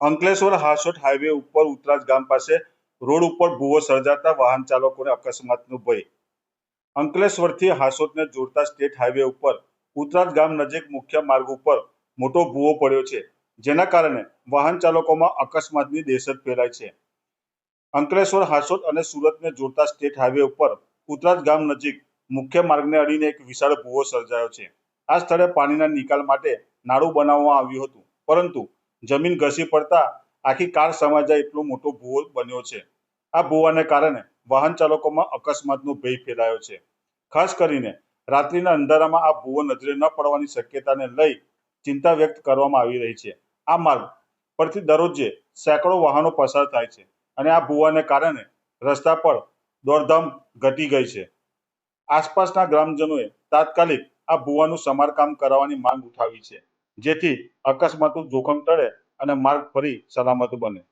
Ankleshwar Hansot highway ઉપર ઉતરાજ ગામ પાસે રોડ ઉપર ભૂવો સર્જાતા વાહન ચાલકોને અકસ્માતનો ભય. અંકલેશ્વરથી હાસોટને જોડતા સ્ટેટ હાઈવે ઉપર ઉતરાજ ગામ નજીક મુખ્ય માર્ગ ઉપર મોટો ભૂવો પડ્યો છે, જેના કારણે વાહન ચાલકોમાં અકસ્માતની દહેશત ફેલાઈ છે. અંકલેશ્વર હાસોટ અને સુરતને જોડતા સ્ટેટ હાઈવે ઉપર ઉતરાજ ગામ નજીક મુખ્ય માર્ગને અડીને એક વિશાળ ભૂવો સર્જાયો છે. આ સ્થળે પાણીના નિકાલ માટે નાળું બનાવવામાં આવ્યું હતું, પરંતુ જમીન ઘસી પડતા આખી કાર સમાઈ જાય એટલો મોટો ભૂવો બન્યો છે. આ ભૂવાને કારણે વાહન ચાલકોમાં અકસ્માતનો ભય ફેલાયો છે. ખાસ કરીને રાત્રિના અંધારામાં આ ભૂવો નજરે ન પડવાની શક્યતાને લઈ ચિંતા વ્યક્ત કરવામાં આવી રહી છે. આ માર્ગ પરથી દરરોજે સેંકડો વાહનો પસાર થાય છે અને આ ભૂવાને કારણે રસ્તા પર દોડધામ ઘટી ગઈ છે. આસપાસના ગ્રામજનોએ તાત્કાલિક આ ભૂવાનું સમારકામ કરાવવાની માંગ ઉઠાવી છે. જેથી અકસ્માતનું જોખમ ટળે અને માર્ગ ફરી સલામત બને.